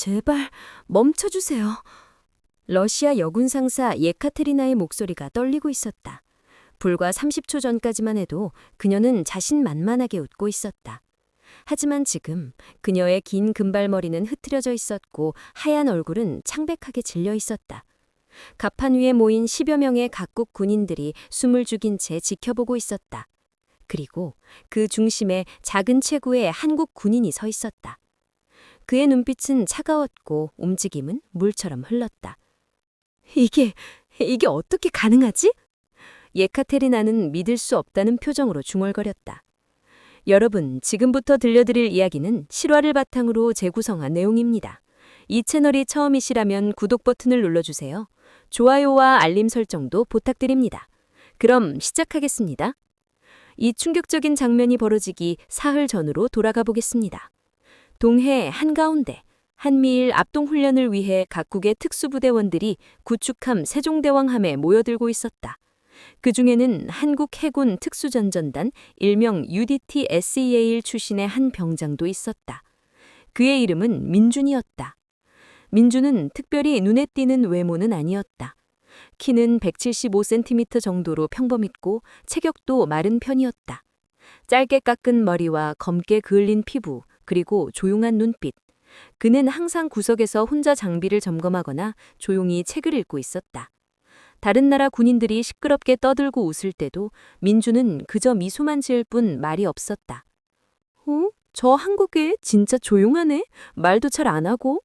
제발 멈춰주세요. 러시아 여군 상사 예카테리나의 목소리가 떨리고 있었다. 불과 30초 전까지만 해도 그녀는 자신만만하게 웃고 있었다. 하지만 지금 그녀의 긴 금발머리는 흐트려져 있었고 하얀 얼굴은 창백하게 질려 있었다. 갑판 위에 모인 10여 명의 각국 군인들이 숨을 죽인 채 지켜보고 있었다. 그리고 그 중심에 작은 체구의 한국 군인이 서 있었다. 그의 눈빛은 차가웠고 움직임은 물처럼 흘렀다. 이게, 이게 어떻게 가능하지? 예카테리나는 믿을 수 없다는 표정으로 중얼거렸다. 여러분, 지금부터 들려드릴 이야기는 실화를 바탕으로 재구성한 내용입니다. 이 채널이 처음이시라면 구독 버튼을 눌러주세요. 좋아요와 알림 설정도 부탁드립니다. 그럼 시작하겠습니다. 이 충격적인 장면이 벌어지기 사흘 전으로 돌아가 보겠습니다. 동해 한가운데 한미일 합동훈련을 위해 각국의 특수부대원들이 구축함 세종대왕함에 모여들고 있었다. 그 중에는 한국 해군 특수전전단 일명 UDT SEAL 출신의 한 병장도 있었다. 그의 이름은 민준이었다. 민준은 특별히 눈에 띄는 외모는 아니었다. 키는 175cm 정도로 평범했고 체격도 마른 편이었다. 짧게 깎은 머리와 검게 그을린 피부, 그리고 조용한 눈빛. 그는 항상 구석에서 혼자 장비를 점검하거나 조용히 책을 읽고 있었다. 다른 나라 군인들이 시끄럽게 떠들고 웃을 때도 민주는 그저 미소만 지을 뿐 말이 없었다. 어? 저 한국에 진짜 조용하네? 말도 잘 안 하고?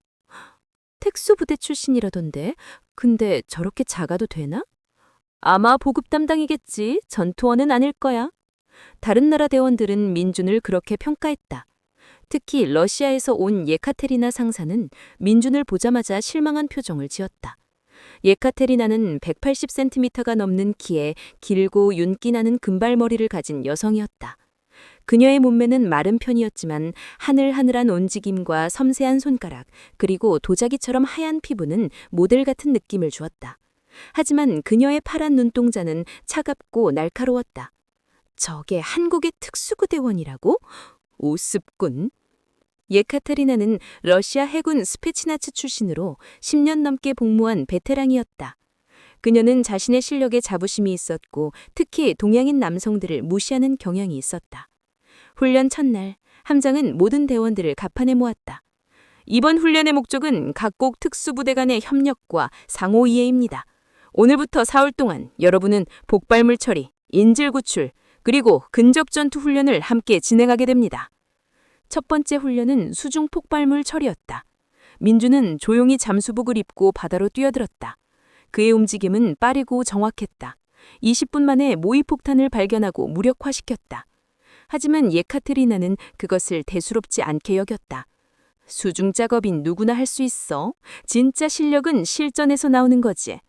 특수부대 출신이라던데. 근데 저렇게 작아도 되나? 아마 보급 담당이겠지. 전투원은 아닐 거야. 다른 나라 대원들은 민준을 그렇게 평가했다. 특히 러시아에서 온 예카테리나 상사는 민준을 보자마자 실망한 표정을 지었다. 예카테리나는 180cm가 넘는 키에 길고 윤기 나는 금발머리를 가진 여성이었다. 그녀의 몸매는 마른 편이었지만 하늘하늘한 움직임과 섬세한 손가락, 그리고 도자기처럼 하얀 피부는 모델 같은 느낌을 주었다. 하지만 그녀의 파란 눈동자는 차갑고 날카로웠다. 저게 한국의 특수부대원이라고? 우습군. 예카테리나는 러시아 해군 스페치나츠 출신으로 10년 넘게 복무한 베테랑이었다. 그녀는 자신의 실력에 자부심이 있었고 특히 동양인 남성들을 무시하는 경향이 있었다. 훈련 첫날, 함장은 모든 대원들을 갑판에 모았다. 이번 훈련의 목적은 각국 특수부대 간의 협력과 상호 이해입니다. 오늘부터 4월 동안 여러분은 복발물 처리, 인질 구출, 그리고 근접 전투 훈련을 함께 진행하게 됩니다. 첫 번째 훈련은 수중 폭발물 처리였다. 민주는 조용히 잠수복을 입고 바다로 뛰어들었다. 그의 움직임은 빠르고 정확했다. 20분 만에 모의폭탄을 발견하고 무력화시켰다. 하지만 예카테리나는 그것을 대수롭지 않게 여겼다. 수중 작업인 누구나 할 수 있어. 진짜 실력은 실전에서 나오는 거지.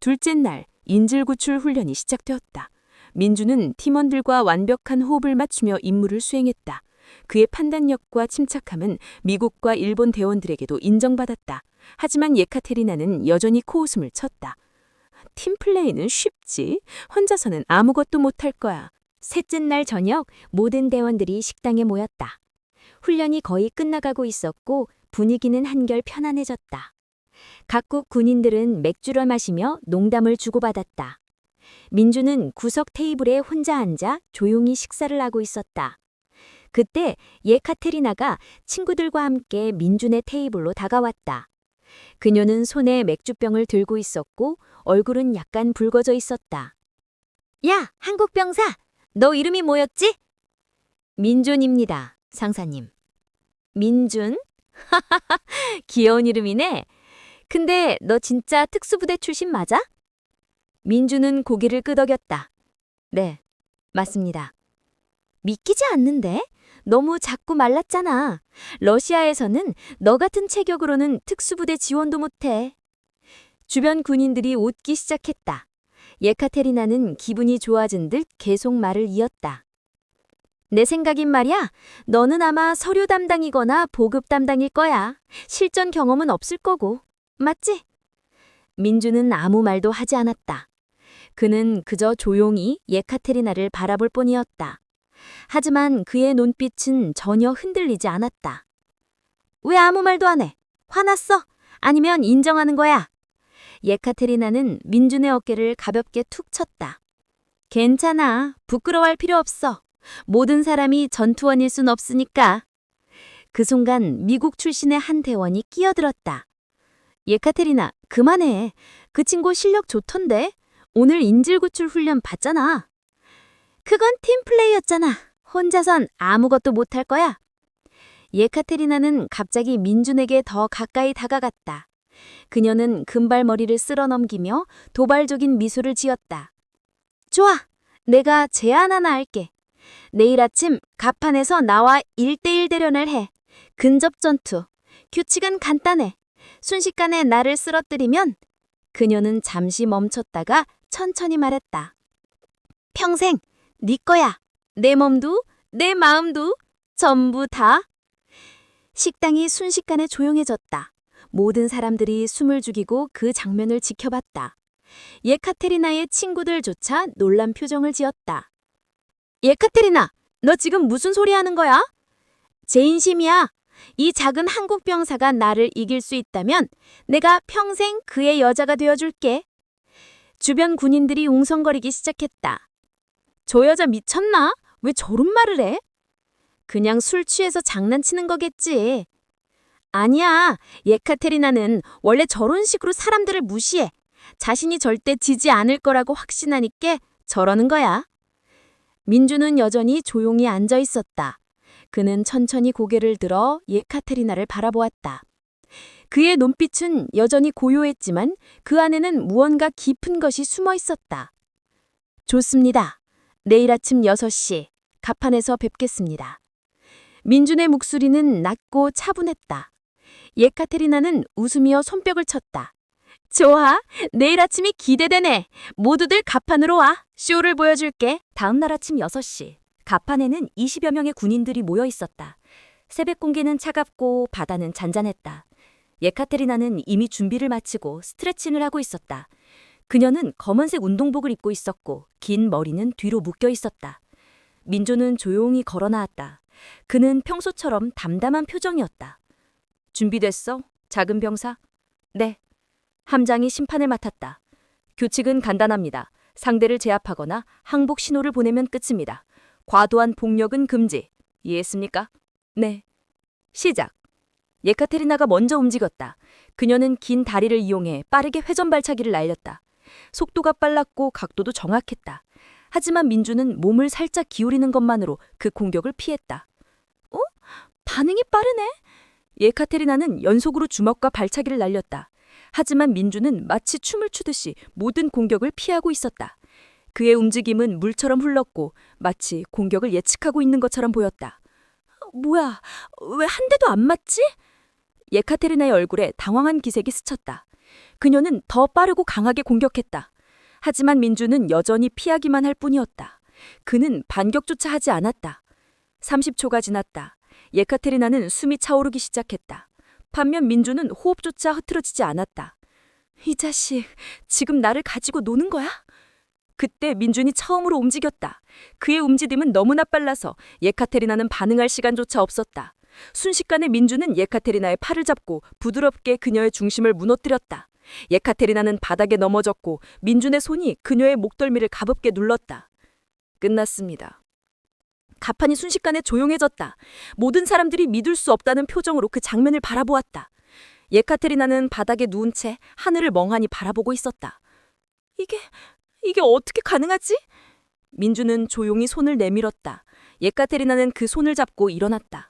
둘째 날 인질 구출 훈련이 시작되었다. 민주는 팀원들과 완벽한 호흡을 맞추며 임무를 수행했다. 그의 판단력과 침착함은 미국과 일본 대원들에게도 인정받았다. 하지만 예카테리나는 여전히 코웃음을 쳤다. 팀플레이는 쉽지. 혼자서는 아무것도 못할 거야. 셋째 날 저녁 모든 대원들이 식당에 모였다. 훈련이 거의 끝나가고 있었고 분위기는 한결 편안해졌다. 각국 군인들은 맥주를 마시며 농담을 주고받았다. 민주는 구석 테이블에 혼자 앉아 조용히 식사를 하고 있었다. 그때 예 카테리나가 친구들과 함께 민준의 테이블로 다가왔다. 그녀는 손에 맥주병을 들고 있었고 얼굴은 약간 붉어져 있었다. 야, 한국 병사! 너 이름이 뭐였지? 민준입니다, 상사님. 민준? 하하하, 귀여운 이름이네. 근데 너 진짜 특수부대 출신 맞아? 민준은 고개를 끄덕였다. 네, 맞습니다. 믿기지 않는데? 너무 작고 말랐잖아. 러시아에서는 너 같은 체격으로는 특수부대 지원도 못해. 주변 군인들이 웃기 시작했다. 예카테리나는 기분이 좋아진 듯 계속 말을 이었다. 내 생각인 말이야. 너는 아마 서류 담당이거나 보급 담당일 거야. 실전 경험은 없을 거고. 맞지? 민주는 아무 말도 하지 않았다. 그는 그저 조용히 예카테리나를 바라볼 뿐이었다. 하지만 그의 눈빛은 전혀 흔들리지 않았다. 왜 아무 말도 안 해? 화났어? 아니면 인정하는 거야? 예카테리나는 민준의 어깨를 가볍게 툭 쳤다. 괜찮아. 부끄러워할 필요 없어. 모든 사람이 전투원일 순 없으니까. 그 순간 미국 출신의 한 대원이 끼어들었다. 예카테리나, 그만해. 그 친구 실력 좋던데? 오늘 인질구출 훈련 받잖아. 그건 팀플레이였잖아. 혼자선 아무것도 못할 거야. 예카테리나는 갑자기 민준에게 더 가까이 다가갔다. 그녀는 금발머리를 쓸어 넘기며 도발적인 미소를 지었다. 좋아. 내가 제안 하나 할게. 내일 아침 갑판에서 나와 1대1 대련을 해. 근접 전투. 규칙은 간단해. 순식간에 나를 쓰러뜨리면 그녀는 잠시 멈췄다가 천천히 말했다. 평생 네 거야. 내 몸도 내 마음도 전부 다. 식당이 순식간에 조용해졌다. 모든 사람들이 숨을 죽이고 그 장면을 지켜봤다. 예카테리나의 친구들조차 놀란 표정을 지었다. 예카테리나, 너 지금 무슨 소리 하는 거야? 제 인심이야. 이 작은 한국 병사가 나를 이길 수 있다면 내가 평생 그의 여자가 되어줄게. 주변 군인들이 웅성거리기 시작했다. 저 여자 미쳤나? 왜 저런 말을 해? 그냥 술 취해서 장난치는 거겠지. 아니야. 예카테리나는 원래 저런 식으로 사람들을 무시해. 자신이 절대 지지 않을 거라고 확신하니까 저러는 거야. 민주는 여전히 조용히 앉아 있었다. 그는 천천히 고개를 들어 예카테리나를 바라보았다. 그의 눈빛은 여전히 고요했지만 그 안에는 무언가 깊은 것이 숨어 있었다. 좋습니다. 내일 아침 6시 갑판에서 뵙겠습니다. 민준의 목소리는 낮고 차분했다. 예카테리나는 웃으며 손뼉을 쳤다. 좋아. 내일 아침이 기대되네. 모두들 갑판으로 와. 쇼를 보여줄게. 다음 날 아침 6시. 갑판에는 20여 명의 군인들이 모여 있었다. 새벽 공기는 차갑고 바다는 잔잔했다. 예카테리나는 이미 준비를 마치고 스트레칭을 하고 있었다. 그녀는 검은색 운동복을 입고 있었고 긴 머리는 뒤로 묶여 있었다. 민조는 조용히 걸어 나왔다. 그는 평소처럼 담담한 표정이었다. 준비됐어? 작은 병사? 네. 함장이 심판을 맡았다. 규칙은 간단합니다. 상대를 제압하거나 항복 신호를 보내면 끝입니다. 과도한 폭력은 금지. 이해했습니까? 네. 시작. 예카테리나가 먼저 움직였다. 그녀는 긴 다리를 이용해 빠르게 회전 발차기를 날렸다. 속도가 빨랐고 각도도 정확했다. 하지만 민주는 몸을 살짝 기울이는 것만으로 그 공격을 피했다. 어? 반응이 빠르네? 예카테리나는 연속으로 주먹과 발차기를 날렸다. 하지만 민주는 마치 춤을 추듯이 모든 공격을 피하고 있었다. 그의 움직임은 물처럼 흘렀고 마치 공격을 예측하고 있는 것처럼 보였다. 뭐야, 왜 한 대도 안 맞지? 예카테리나의 얼굴에 당황한 기색이 스쳤다. 그녀는 더 빠르고 강하게 공격했다. 하지만 민주는 여전히 피하기만 할 뿐이었다. 그는 반격조차 하지 않았다. 30초가 지났다. 예카테리나는 숨이 차오르기 시작했다. 반면 민주는 호흡조차 흐트러지지 않았다. 이 자식, 지금 나를 가지고 노는 거야? 그때 민준이 처음으로 움직였다. 그의 움직임은 너무나 빨라서 예카테리나는 반응할 시간조차 없었다. 순식간에 민주는 예카테리나의 팔을 잡고 부드럽게 그녀의 중심을 무너뜨렸다. 예카테리나는 바닥에 넘어졌고 민준의 손이 그녀의 목덜미를 가볍게 눌렀다. 끝났습니다. 가판이 순식간에 조용해졌다. 모든 사람들이 믿을 수 없다는 표정으로 그 장면을 바라보았다. 예카테리나는 바닥에 누운 채 하늘을 멍하니 바라보고 있었다. 이게, 이게 어떻게 가능하지? 민주는 조용히 손을 내밀었다. 예카테리나는 그 손을 잡고 일어났다.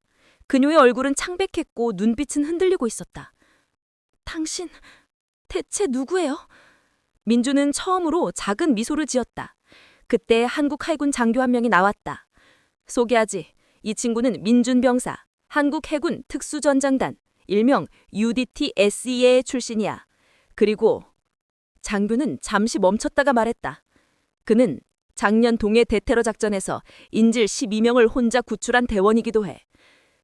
그녀의 얼굴은 창백했고 눈빛은 흔들리고 있었다. 당신, 대체 누구예요? 민주는 처음으로 작은 미소를 지었다. 그때 한국海군 장교 한 명이 나왔다. 소개하지. 이 친구는 민준 병사, 한국 해군 특수전장단, 일명 UDT SEA 출신이야. 그리고 장교는 잠시 멈췄다가 말했다. 그는 작년 동해 대테러 작전에서 인질 12명을 혼자 구출한 대원이기도 해.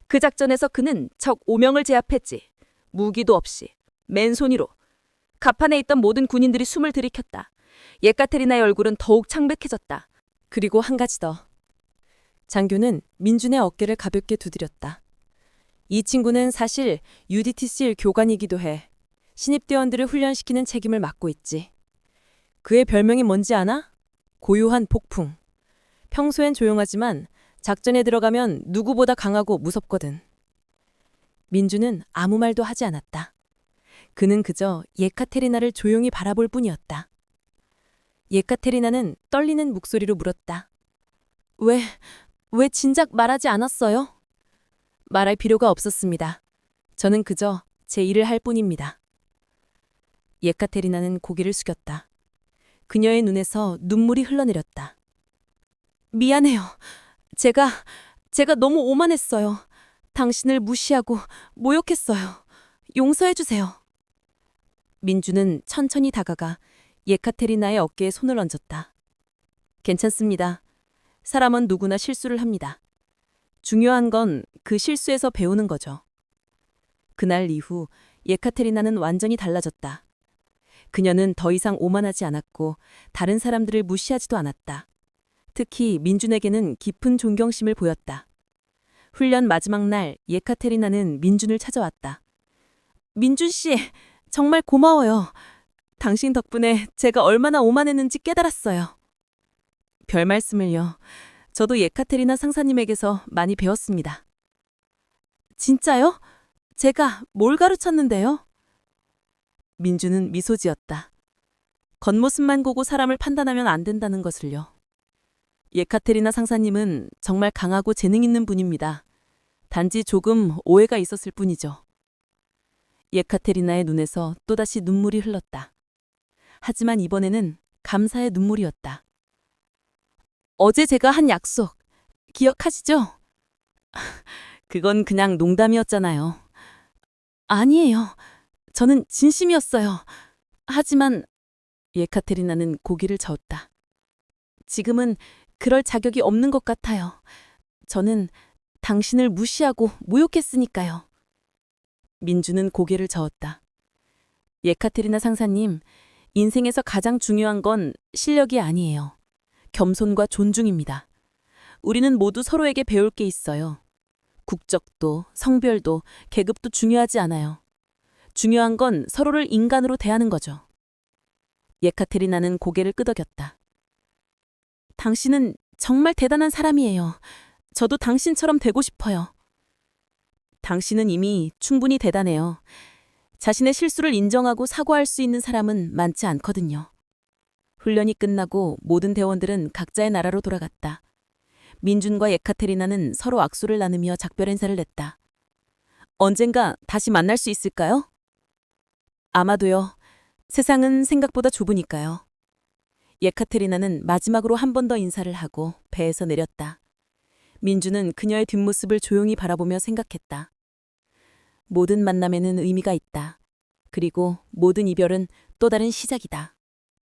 그 작전에서 그는 적 5명을 제압했지. 무기도 없이 맨손으로. 갑판에 있던 모든 군인들이 숨을 들이켰다. 예카테리나의 얼굴은 더욱 창백해졌다. 그리고 한 가지 더. 장교는 민준의 어깨를 가볍게 두드렸다. 이 친구는 사실 UDTC일 교관이기도 해. 신입대원들을 훈련시키는 책임을 맡고 있지. 그의 별명이 뭔지 아나? 고요한 폭풍. 평소엔 조용하지만 작전에 들어가면 누구보다 강하고 무섭거든. 민주는 아무 말도 하지 않았다. 그는 그저 예카테리나를 조용히 바라볼 뿐이었다. 예카테리나는 떨리는 목소리로 물었다. 왜, 왜 진작 말하지 않았어요? 말할 필요가 없었습니다. 저는 그저 제 일을 할 뿐입니다. 예카테리나는 고개를 숙였다. 그녀의 눈에서 눈물이 흘러내렸다. 미안해요. 제가, 제가 너무 오만했어요. 당신을 무시하고 모욕했어요. 용서해주세요. 민주는 천천히 다가가 예카테리나의 어깨에 손을 얹었다. 괜찮습니다. 사람은 누구나 실수를 합니다. 중요한 건 그 실수에서 배우는 거죠. 그날 이후 예카테리나는 완전히 달라졌다. 그녀는 더 이상 오만하지 않았고 다른 사람들을 무시하지도 않았다. 특히 민준에게는 깊은 존경심을 보였다. 훈련 마지막 날 예카테리나는 민준을 찾아왔다. 민준 씨, 정말 고마워요. 당신 덕분에 제가 얼마나 오만했는지 깨달았어요. 별 말씀을요. 저도 예카테리나 상사님에게서 많이 배웠습니다. 진짜요? 제가 뭘 가르쳤는데요? 민주는 미소 지었다. 겉모습만 보고 사람을 판단하면 안 된다는 것을요. 예카테리나 상사님은 정말 강하고 재능 있는 분입니다. 단지 조금 오해가 있었을 뿐이죠. 예카테리나의 눈에서 또다시 눈물이 흘렀다. 하지만 이번에는 감사의 눈물이었다. 어제 제가 한 약속 기억하시죠? 그건 그냥 농담이었잖아요. 아니에요. 저는 진심이었어요. 하지만 예카테리나는 고개를 저었다. 지금은 그럴 자격이 없는 것 같아요. 저는 당신을 무시하고 모욕했으니까요. 민주는 고개를 저었다. 예카테리나 상사님, 인생에서 가장 중요한 건 실력이 아니에요. 겸손과 존중입니다. 우리는 모두 서로에게 배울 게 있어요. 국적도, 성별도, 계급도 중요하지 않아요. 중요한 건 서로를 인간으로 대하는 거죠. 예카테리나는 고개를 끄덕였다. 당신은 정말 대단한 사람이에요. 저도 당신처럼 되고 싶어요. 당신은 이미 충분히 대단해요. 자신의 실수를 인정하고 사과할 수 있는 사람은 많지 않거든요. 훈련이 끝나고 모든 대원들은 각자의 나라로 돌아갔다. 민준과 예카테리나는 서로 악수를 나누며 작별 인사를 냈다. 언젠가 다시 만날 수 있을까요? 아마도요. 세상은 생각보다 좁으니까요. 예카테리나는 마지막으로 한 번 더 인사를 하고 배에서 내렸다. 민주는 그녀의 뒷모습을 조용히 바라보며 생각했다. 모든 만남에는 의미가 있다. 그리고 모든 이별은 또 다른 시작이다.